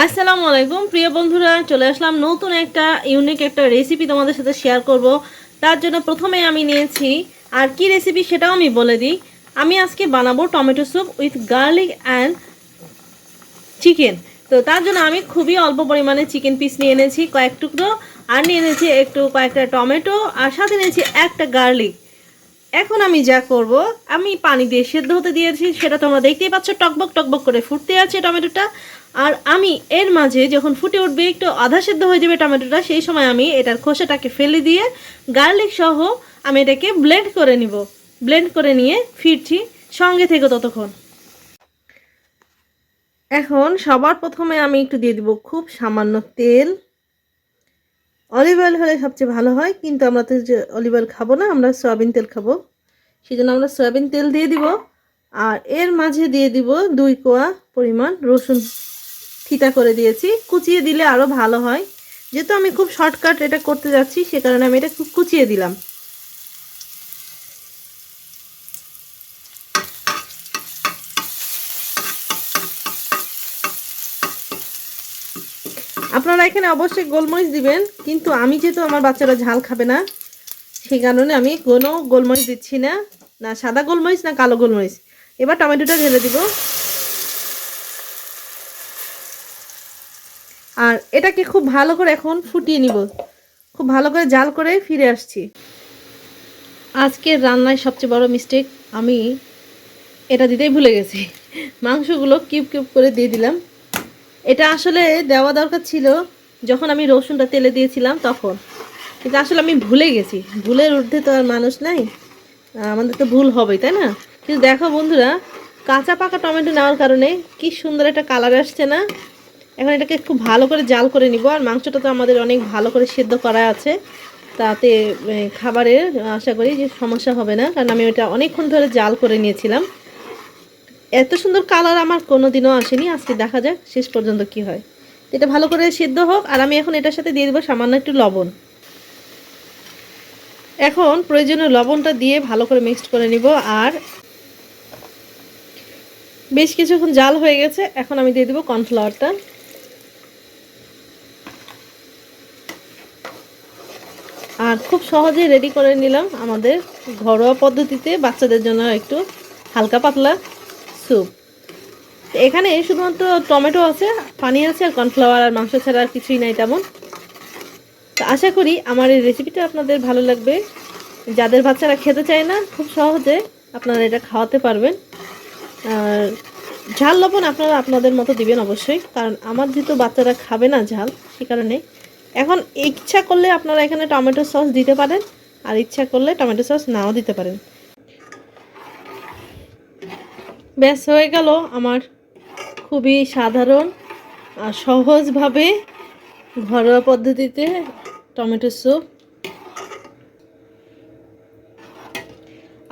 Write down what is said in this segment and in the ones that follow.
আসসালামু আলাইকুম, প্রিয় বন্ধুরা, চলে আসলাম নতুন একটা ইউনিক একটা রেসিপি তোমাদের সাথে শেয়ার করব। তার জন্য প্রথমে আমি নিয়েছি, আর কি রেসিপি সেটাও আমি বলে দিই। আমি আজকে বানাবো tomato soup with garlic and chicken তো তার জন্য আমি খুবই অল্প পরিমাণে চিকেন পিস নিয়ে এনেছি, কয়েক টুকরো, আর নিয়ে এনেছি একটু কয়েকটা টমেটো, আর সাথে নিয়েছি একটা গার্লিক এখন আমি যা করব, আমি পানি দিয়ে সেদ্ধ হতে দিয়েছি, সেটা তোমরা দেখতেই পাচ্ছ, টকবক টকবক করে ফুটতে আছে টমেটোটা। আর আমি এর মাঝে যখন ফুটে উঠবে, একটু আধা সেদ্ধ হয়ে যাবে টমেটোটা, সেই সময় আমি এটার খোসাটাকে ফেলে দিয়ে গার্লিক সহ আমি এটাকে ব্লেন্ড করে নিব। ব্লেন্ড করে নিয়ে ফিরছি সঙ্গে থেকে ততক্ষণ। এখন সবার প্রথমে আমি একটু দিয়ে দিব খুব সামান্য তেল। অলিভ অয়েল হলে সবচেয়ে ভালো হয়, কিন্তু আমরা তো যে অলিভ অয়েল খাব না, আমরা সয়াবিন তেল খাব। সেই জন্য আমরা সয়াবিন তেল দিয়ে দিব। আর এর মাঝে দিয়ে দিব দুই কোয়া পরিমাণ রসুন। থিতা করে দিয়েছি। কুচিয়ে দিলে আরও ভালো হয়। যেহেতু আমি খুব শর্টকাট এটা করতে যাচ্ছি, সে কারণে আমি এটা কুচিয়ে দিলাম। আপনারা এখানে অবশ্যই গোলমরিচ দিবেন, কিন্তু আমি যেহেতু আমার বাচ্চারা ঝাল খাবে না, সেই কারণে আমি কোনো গোলমরিচ দিচ্ছি না না সাদা গোলমরিচ, না কালো গোলমরিচ। এবার টমেটোটা ঢেলে দিব। আর এটাকে খুব ভালো করে এখন ফুটিয়ে নিব। খুব ভালো করে জাল করে ফিরে আসছি। আজকের রান্নায় সবচেয়ে বড় মিস্টেক আমি এটা দিতেই ভুলে গেছি। মাংসগুলো কিউব কিউব করে দিয়ে দিলাম। এটা আসলে দেওয়া দরকার ছিল যখন আমি রসুনটা তেলে দিয়েছিলাম তখন। কিন্তু আসলে আমি ভুলে গেছি। ভুলের ঊর্ধ্বে তো আর মানুষ নাই। আমাদের তো ভুল হবেই, তাই না? কিন্তু দেখো বন্ধুরা, কাঁচা পাকা টমেটো নেওয়ার কারণে কি সুন্দর একটা কালার আসছে না? এখন এটাকে খুব ভালো করে জাল করে নিব। আর মাংসটা তো আমাদের অনেক ভালো করে সেদ্ধ করা আছে। তাতে খাবারের, আশা করি যে সমস্যা হবে না। কারণ আমি ওটা অনেকক্ষণ ধরে জাল করে নিয়েছিলাম। এত সুন্দর কালার আমার কোনো দিনও আসেনি। আজকে দেখা যাক শেষ পর্যন্ত কি হয়। এটা ভালো করে সিদ্ধ হোক। আর আমি এখন এটার সাথে দিয়ে দেবো সামান্য একটু লবণ। এখন প্রয়োজনীয় লবণটা দিয়ে ভালো করে মিক্সড করে নিব। আর বেশ কিছুক্ষণ জাল হয়ে গেছে। এখন আমি দিয়ে দেবো কর্নফ্লাওয়ারটা। আর খুব সহজেই রেডি করে নিলাম আমাদের ঘরোয়া পদ্ধতিতে বাচ্চাদের জন্য একটু হালকা পাতলা স্যুপ এখানে শুধুমাত্র টমেটো আছে, পানি আছে আর কর্নফ্লাওয়ার আর মাংস ছাড়া আর কিছুই নাই তেমন। তো আশা করি আমার এই রেসিপিটা আপনাদের ভালো লাগবে। যাদের বাচ্চারা খেতে চায় না, খুব সহজে আপনারা এটা খাওয়াতে পারবেন। আর ঝাল লবণ আপনারা আপনাদের মতো দিবেন অবশ্যই, কারণ আমার যেহেতু বাচ্চারা খাবে না ঝাল, সে কারণে এখন ইচ্ছা করলে আপনারা এখানে টমেটো সস দিতে পারেন, আর ইচ্ছা করলে টমেটো সস নাও দিতে পারেন। ব্যাস, হয়ে গেল আমার খুবই সাধারণ আর সহজভাবে ঘরোয়া পদ্ধতিতে টমেটো স্যুপ।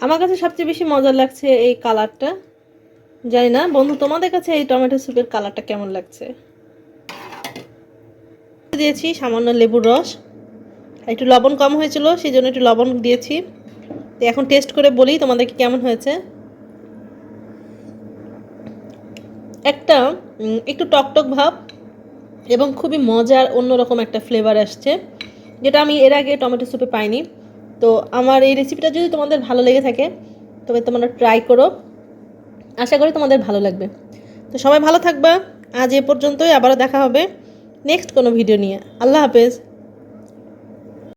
আমার কাছে সবচেয়ে বেশি মজা লাগছে এই কালারটা। জানি না, বন্ধু, তোমাদের কাছে এই টমেটো স্যুপের কালারটা কেমন লাগছে? দিয়েছি, সামান্য লেবুর রস। একটু লবণ কম হয়েছিল সেই জন্য একটু লবণ দিয়েছি। তো এখন টেস্ট করে বলি তোমাদেরকে কেমন হয়েছে। একটা একটু টকটক ভাব এবং খুবই মজার অন্যরকম একটা ফ্লেভার আসছে, যেটা আমি এর আগে টমেটো স্যুপে পাইনি। তো আমার এই রেসিপিটা যদি তোমাদের ভালো লেগে থাকে, তবে তোমরা ট্রাই করো। আশা করি তোমাদের ভালো লাগবে। তো সবাই ভালো থাকবা। আজ এ পর্যন্তই, আবারও দেখা হবে। নেক্সট কোনো ভিডিও নিয়ে। আল্লাহ হাফেজ।